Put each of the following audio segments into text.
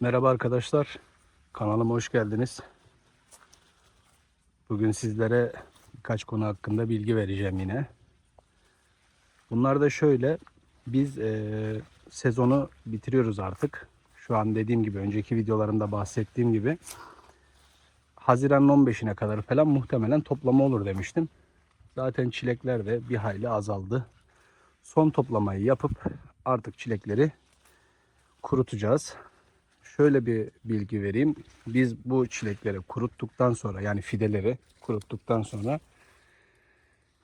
Merhaba arkadaşlar. Kanalıma hoş geldiniz. Bugün sizlere birkaç konu hakkında bilgi vereceğim yine. Bunlar da şöyle. Biz eee, sezonu bitiriyoruz artık. Şu an dediğim gibi önceki videolarımda bahsettiğim gibi Haziran'ın 15'ine kadar falan muhtemelen toplama olur demiştim. Zaten çilekler de bir hayli azaldı. Son toplamayı yapıp artık çilekleri kurutacağız. Şöyle bir bilgi vereyim. Biz bu çilekleri kuruttuktan sonra yani fideleri kuruttuktan sonra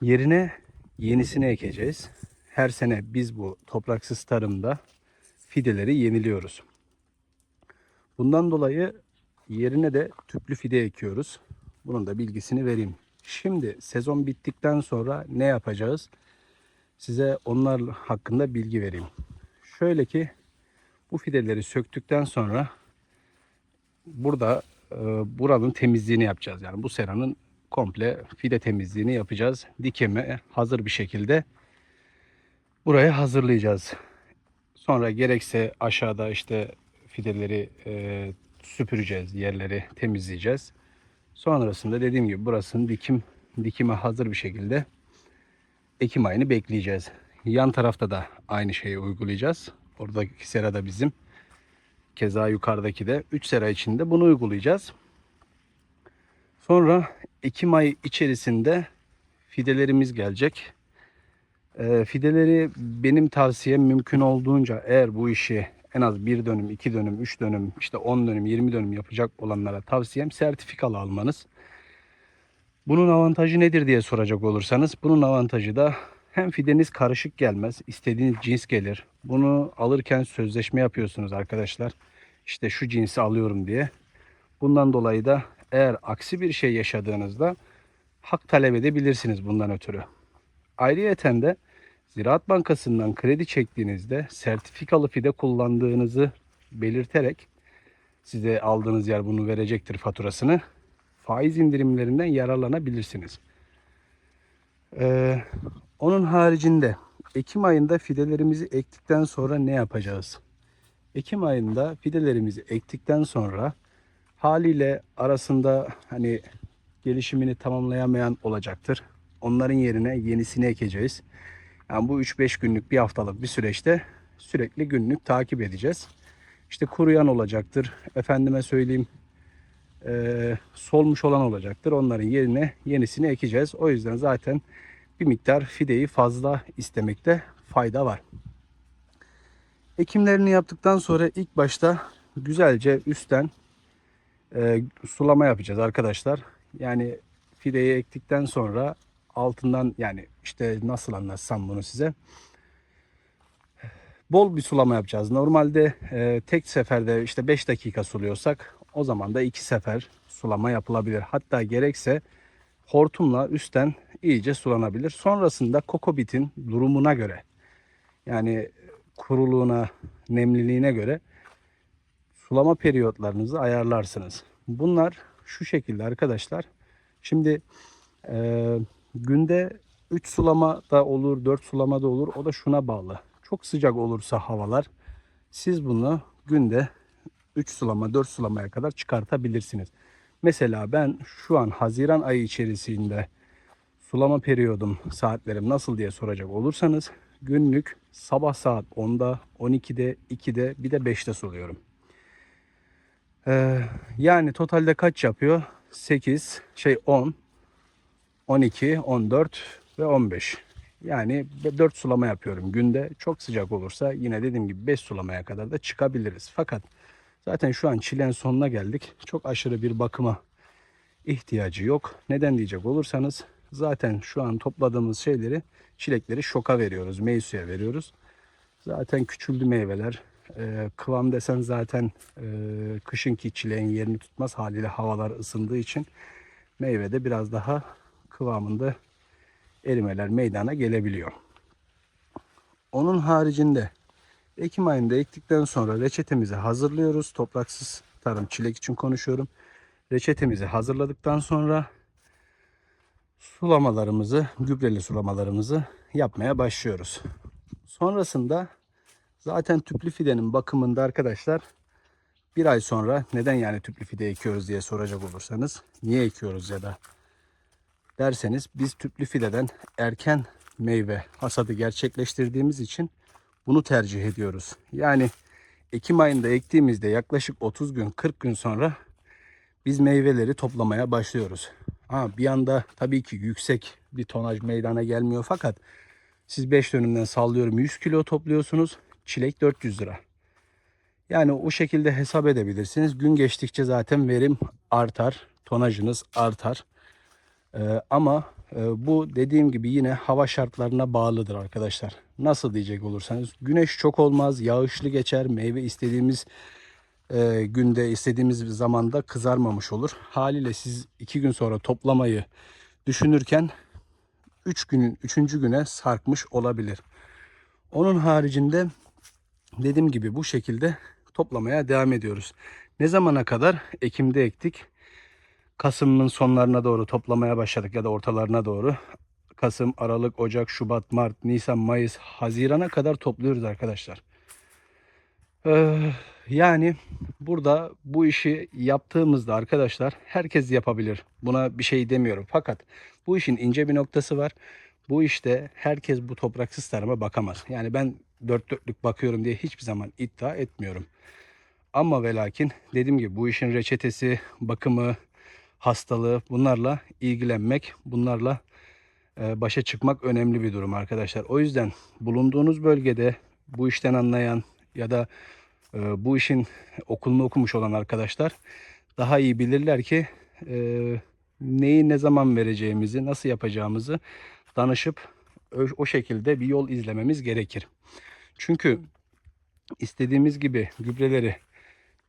yerine yenisini ekeceğiz. Her sene biz bu topraksız tarımda fideleri yeniliyoruz. Bundan dolayı yerine de tüplü fide ekiyoruz. Bunun da bilgisini vereyim. Şimdi sezon bittikten sonra ne yapacağız? Size onlar hakkında bilgi vereyim. Şöyle ki bu fideleri söktükten sonra burada e, buranın temizliğini yapacağız. Yani bu seranın komple fide temizliğini yapacağız. Dikeme hazır bir şekilde buraya hazırlayacağız. Sonra gerekse aşağıda işte fideleri e, süpüreceğiz, yerleri temizleyeceğiz. Sonrasında dediğim gibi burasının dikim dikime hazır bir şekilde Ekim ayını bekleyeceğiz. Yan tarafta da aynı şeyi uygulayacağız. Oradaki sera da bizim. Keza yukarıdaki de 3 sera içinde bunu uygulayacağız. Sonra Ekim ayı içerisinde fidelerimiz gelecek. Ee, fideleri benim tavsiyem mümkün olduğunca eğer bu işi en az bir dönüm, iki dönüm, üç dönüm, işte 10 dönüm, 20 dönüm yapacak olanlara tavsiyem sertifikalı almanız. Bunun avantajı nedir diye soracak olursanız bunun avantajı da hem fideniz karışık gelmez, istediğiniz cins gelir. Bunu alırken sözleşme yapıyorsunuz arkadaşlar. İşte şu cinsi alıyorum diye. Bundan dolayı da eğer aksi bir şey yaşadığınızda hak talep edebilirsiniz bundan ötürü. Ayrıyeten de Ziraat Bankası'ndan kredi çektiğinizde sertifikalı fide kullandığınızı belirterek size aldığınız yer bunu verecektir faturasını. Faiz indirimlerinden yararlanabilirsiniz. Ee, onun haricinde Ekim ayında fidelerimizi ektikten sonra ne yapacağız? Ekim ayında fidelerimizi ektikten sonra haliyle arasında hani gelişimini tamamlayamayan olacaktır. Onların yerine yenisini ekeceğiz. Yani bu 3-5 günlük bir haftalık bir süreçte sürekli günlük takip edeceğiz. İşte kuruyan olacaktır. Efendime söyleyeyim e, solmuş olan olacaktır. Onların yerine yenisini ekeceğiz. O yüzden zaten bir miktar fideyi fazla istemekte fayda var. Ekimlerini yaptıktan sonra ilk başta güzelce üstten e, sulama yapacağız arkadaşlar. Yani fideyi ektikten sonra altından yani işte nasıl anlatsam bunu size. Bol bir sulama yapacağız. Normalde e, tek seferde işte 5 dakika suluyorsak o zaman da iki sefer sulama yapılabilir. Hatta gerekse hortumla üstten iyice sulanabilir. Sonrasında kokobitin durumuna göre yani kuruluğuna, nemliliğine göre sulama periyotlarınızı ayarlarsınız. Bunlar şu şekilde arkadaşlar. Şimdi e, günde 3 sulama da olur, 4 sulama da olur. O da şuna bağlı. Çok sıcak olursa havalar siz bunu günde 3 sulama 4 sulamaya kadar çıkartabilirsiniz. Mesela ben şu an Haziran ayı içerisinde sulama periyodum saatlerim nasıl diye soracak olursanız günlük sabah saat 10'da 12'de 2'de bir de 5'te suluyorum. Ee, yani totalde kaç yapıyor? 8 şey 10 12 14 ve 15. Yani 4 sulama yapıyorum günde. Çok sıcak olursa yine dediğim gibi 5 sulamaya kadar da çıkabiliriz. Fakat Zaten şu an çilenin sonuna geldik. Çok aşırı bir bakıma ihtiyacı yok. Neden diyecek olursanız zaten şu an topladığımız şeyleri çilekleri şoka veriyoruz. Meysuya veriyoruz. Zaten küçüldü meyveler. Ee, kıvam desen zaten e, kışınki çileğin yerini tutmaz haliyle havalar ısındığı için meyvede biraz daha kıvamında erimeler meydana gelebiliyor. Onun haricinde Ekim ayında ektikten sonra reçetemizi hazırlıyoruz. Topraksız tarım çilek için konuşuyorum. Reçetemizi hazırladıktan sonra sulamalarımızı, gübreli sulamalarımızı yapmaya başlıyoruz. Sonrasında zaten tüplü fidenin bakımında arkadaşlar bir ay sonra neden yani tüplü fide ekiyoruz diye soracak olursanız niye ekiyoruz ya da derseniz biz tüplü fideden erken meyve hasadı gerçekleştirdiğimiz için bunu tercih ediyoruz. Yani Ekim ayında ektiğimizde yaklaşık 30 gün 40 gün sonra biz meyveleri toplamaya başlıyoruz. Ha, bir anda tabii ki yüksek bir tonaj meydana gelmiyor fakat siz 5 dönümden sallıyorum 100 kilo topluyorsunuz. Çilek 400 lira. Yani o şekilde hesap edebilirsiniz. Gün geçtikçe zaten verim artar. Tonajınız artar. Ee, ama bu dediğim gibi yine hava şartlarına bağlıdır arkadaşlar. Nasıl diyecek olursanız güneş çok olmaz, yağışlı geçer, meyve istediğimiz e, günde istediğimiz zamanda kızarmamış olur. Haliyle siz iki gün sonra toplamayı düşünürken 3 günün 3. güne sarkmış olabilir. Onun haricinde dediğim gibi bu şekilde toplamaya devam ediyoruz. Ne zamana kadar? Ekim'de ektik. Kasım'ın sonlarına doğru toplamaya başladık ya da ortalarına doğru. Kasım, Aralık, Ocak, Şubat, Mart, Nisan, Mayıs, Haziran'a kadar topluyoruz arkadaşlar. Ee, yani burada bu işi yaptığımızda arkadaşlar herkes yapabilir. Buna bir şey demiyorum. Fakat bu işin ince bir noktası var. Bu işte herkes bu topraksız tarıma bakamaz. Yani ben dört dörtlük bakıyorum diye hiçbir zaman iddia etmiyorum. Ama ve lakin dediğim gibi bu işin reçetesi, bakımı, hastalığı bunlarla ilgilenmek, bunlarla e, başa çıkmak önemli bir durum arkadaşlar. O yüzden bulunduğunuz bölgede bu işten anlayan ya da e, bu işin okulunu okumuş olan arkadaşlar daha iyi bilirler ki e, neyi ne zaman vereceğimizi, nasıl yapacağımızı danışıp o, o şekilde bir yol izlememiz gerekir. Çünkü istediğimiz gibi gübreleri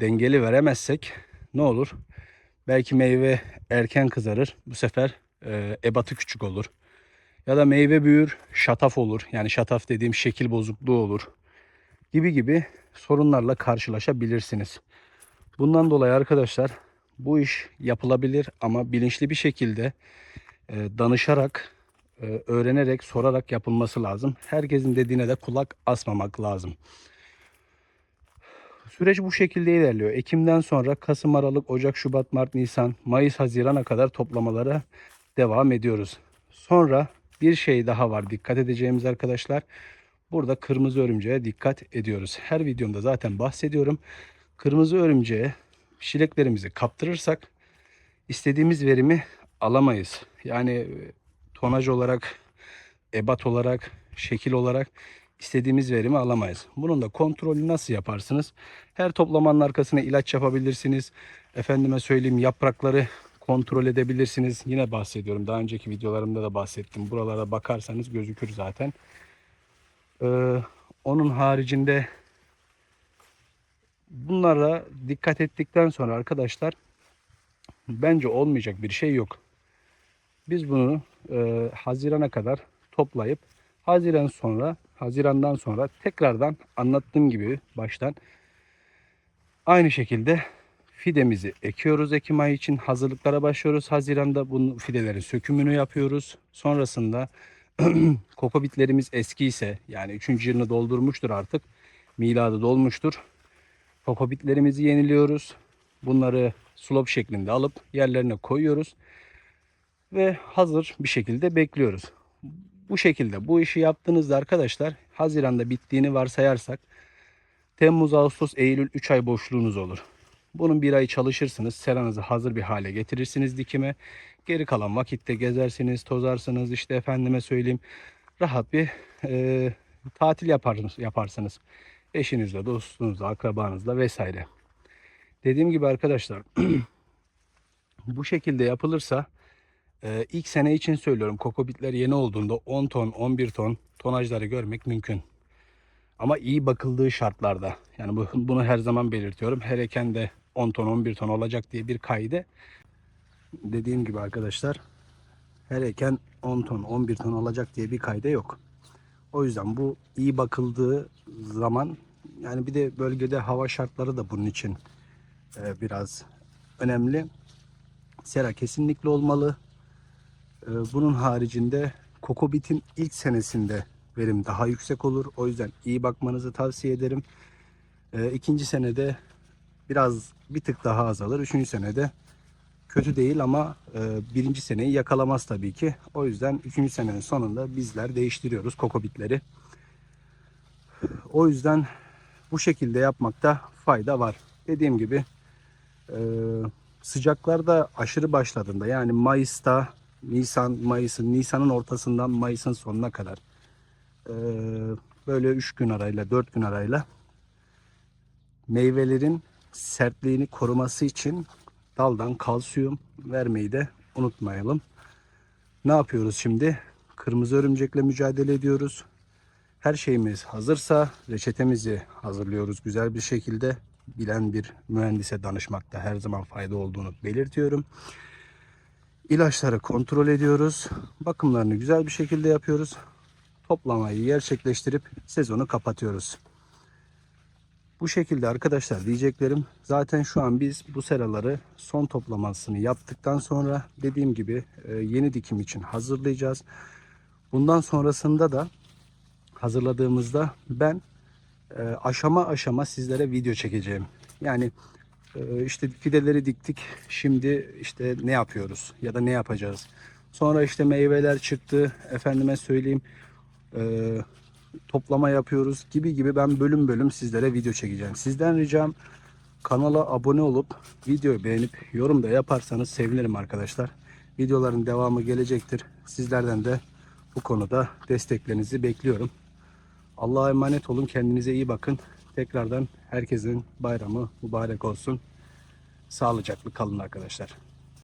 dengeli veremezsek ne olur? Belki meyve erken kızarır. Bu sefer e, ebatı küçük olur. Ya da meyve büyür, şataf olur. Yani şataf dediğim şekil bozukluğu olur. Gibi gibi sorunlarla karşılaşabilirsiniz. Bundan dolayı arkadaşlar bu iş yapılabilir ama bilinçli bir şekilde e, danışarak, e, öğrenerek, sorarak yapılması lazım. Herkesin dediğine de kulak asmamak lazım. Süreç bu şekilde ilerliyor. Ekim'den sonra Kasım, Aralık, Ocak, Şubat, Mart, Nisan, Mayıs, Haziran'a kadar toplamalara devam ediyoruz. Sonra bir şey daha var dikkat edeceğimiz arkadaşlar. Burada kırmızı örümceğe dikkat ediyoruz. Her videomda zaten bahsediyorum. Kırmızı örümceğe çileklerimizi kaptırırsak istediğimiz verimi alamayız. Yani tonaj olarak, ebat olarak, şekil olarak istediğimiz verimi alamayız. Bunun da kontrolü nasıl yaparsınız? Her toplamanın arkasına ilaç yapabilirsiniz. Efendime söyleyeyim yaprakları kontrol edebilirsiniz. Yine bahsediyorum. Daha önceki videolarımda da bahsettim. Buralara bakarsanız gözükür zaten. Ee, onun haricinde bunlara dikkat ettikten sonra arkadaşlar bence olmayacak bir şey yok. Biz bunu e, Haziran'a kadar toplayıp Haziran sonra Haziran'dan sonra tekrardan anlattığım gibi baştan aynı şekilde fidemizi ekiyoruz Ekim ayı için hazırlıklara başlıyoruz. Haziran'da bu fidelerin sökümünü yapıyoruz. Sonrasında kokobitlerimiz eski ise yani 3. yılını doldurmuştur artık. Miladı dolmuştur. Kokobitlerimizi yeniliyoruz. Bunları slop şeklinde alıp yerlerine koyuyoruz. Ve hazır bir şekilde bekliyoruz. Bu şekilde bu işi yaptığınızda arkadaşlar Haziran'da bittiğini varsayarsak Temmuz, Ağustos, Eylül 3 ay boşluğunuz olur. Bunun bir ay çalışırsınız. Seranızı hazır bir hale getirirsiniz dikime. Geri kalan vakitte gezersiniz, tozarsınız. işte efendime söyleyeyim rahat bir e, tatil yaparsınız, yaparsınız. Eşinizle, dostunuzla, akrabanızla vesaire. Dediğim gibi arkadaşlar bu şekilde yapılırsa ee, ilk sene için söylüyorum kokobitler yeni olduğunda 10 ton 11 ton tonajları görmek mümkün. Ama iyi bakıldığı şartlarda yani bu, bunu her zaman belirtiyorum. Her eken de 10 ton 11 ton olacak diye bir kaide. Dediğim gibi arkadaşlar her eken 10 ton 11 ton olacak diye bir kaide yok. O yüzden bu iyi bakıldığı zaman yani bir de bölgede hava şartları da bunun için e, biraz önemli. Sera kesinlikle olmalı. Ee, bunun haricinde kokobit'in ilk senesinde verim daha yüksek olur. O yüzden iyi bakmanızı tavsiye ederim. Ee, ikinci senede biraz bir tık daha azalır. Üçüncü senede kötü değil ama e, birinci seneyi yakalamaz tabii ki. O yüzden üçüncü senenin sonunda bizler değiştiriyoruz kokobitleri. O yüzden bu şekilde yapmakta fayda var. Dediğim gibi e, sıcaklarda aşırı başladığında yani Mayıs'ta Nisan Mayıs'ın Nisan'ın ortasından Mayıs'ın sonuna kadar e, böyle 3 gün arayla 4 gün arayla meyvelerin sertliğini koruması için daldan kalsiyum vermeyi de unutmayalım. Ne yapıyoruz şimdi? Kırmızı örümcekle mücadele ediyoruz. Her şeyimiz hazırsa reçetemizi hazırlıyoruz güzel bir şekilde. Bilen bir mühendise danışmakta her zaman fayda olduğunu belirtiyorum. İlaçları kontrol ediyoruz. Bakımlarını güzel bir şekilde yapıyoruz. Toplamayı gerçekleştirip sezonu kapatıyoruz. Bu şekilde arkadaşlar diyeceklerim. Zaten şu an biz bu seraları son toplamasını yaptıktan sonra dediğim gibi e, yeni dikim için hazırlayacağız. Bundan sonrasında da hazırladığımızda ben e, aşama aşama sizlere video çekeceğim. Yani işte fideleri diktik. Şimdi işte ne yapıyoruz ya da ne yapacağız. Sonra işte meyveler çıktı. Efendime söyleyeyim e, toplama yapıyoruz gibi gibi ben bölüm bölüm sizlere video çekeceğim. Sizden ricam kanala abone olup videoyu beğenip yorum da yaparsanız sevinirim arkadaşlar. Videoların devamı gelecektir. Sizlerden de bu konuda desteklerinizi bekliyorum. Allah'a emanet olun. Kendinize iyi bakın. Tekrardan herkesin bayramı mübarek olsun. Sağlıcaklı kalın arkadaşlar.